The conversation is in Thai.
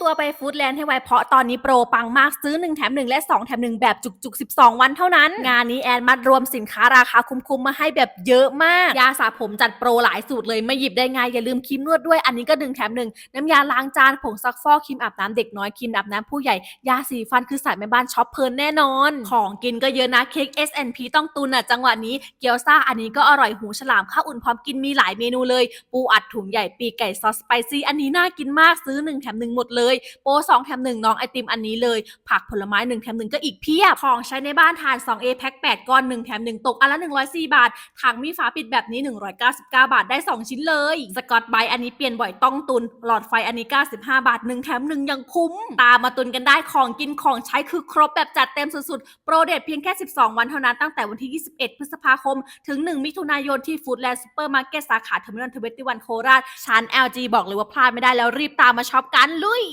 ตัวไปฟู้ดแลนด์ให้ไวเพราะตอนนี้โปรปังมากซื้อ 1 แถม 1 และ 2 แถม 1 แบบจุกๆ 12 วันเท่านั้น งานนี้แอนมัดรวมสินค้าราคาคุ้มๆ มาให้แบบเยอะมาก ยาสระผมจัดโปรหลายสูตรเลยไม่หยิบได้ไงอย่าลืมครีมนวดด้วยอันนี้ก็1แถม1น้ำยาล้างจานผงซักฟอกครีมอาบน้ำเด็กน้อยครีมอาบน้ำผู้ใหญ่ยาสีฟันคือสายแม่บ้านช็อปเพลินแน่นอน ของกินก็เยอะนะเค้ก S&P ต้องตุนอะจังหวะนี้เกี๊ยวซ่าอันนี้ก็อร่อยหูฉลามข้าวอุ่นพร้อมกินมีหลายเมนูเลย ปูอัดถุงใหญ่ปีไก่ซอสสไปซี่อันนี้น่ากินมากซื้อ1แถม1หมดเลยโปร2แถม1น้องไอติมอันนี้เลย ผักผลไม้1แถม1ก็อีกเพียบ ของใช้ในบ้านทาน 2A แพ็ค8ก้อน1แถม1ตกอันละ 104 บาทถังมีฝาปิดแบบนี้ 199 บาทได้ 2 ชิ้นเลยสกอตไบอันนี้เปลี่ยนบ่อยต้องตุน หลอดไฟอันนี้ 95 บาท1แถม1ยังคุ้ม ตามมาตุนกันได้ของกินของใช้คือครบแบบจัดเต็มสุดๆโปรเดทเพียงแค่ 12 วันเท่านั้นตั้งแต่วันที่ 21 พฤษภาคม ถึง 1 มิถุนายนที่ฟู้ดแลนด์ซูเปอร์มาร์เก็ตสาขาเทอร์มินอลทเวตี้วันโคราชชั้น LG บอกเลยว่าพลาดไม่ได้แล้วรีบตามมาช็อปกันลุย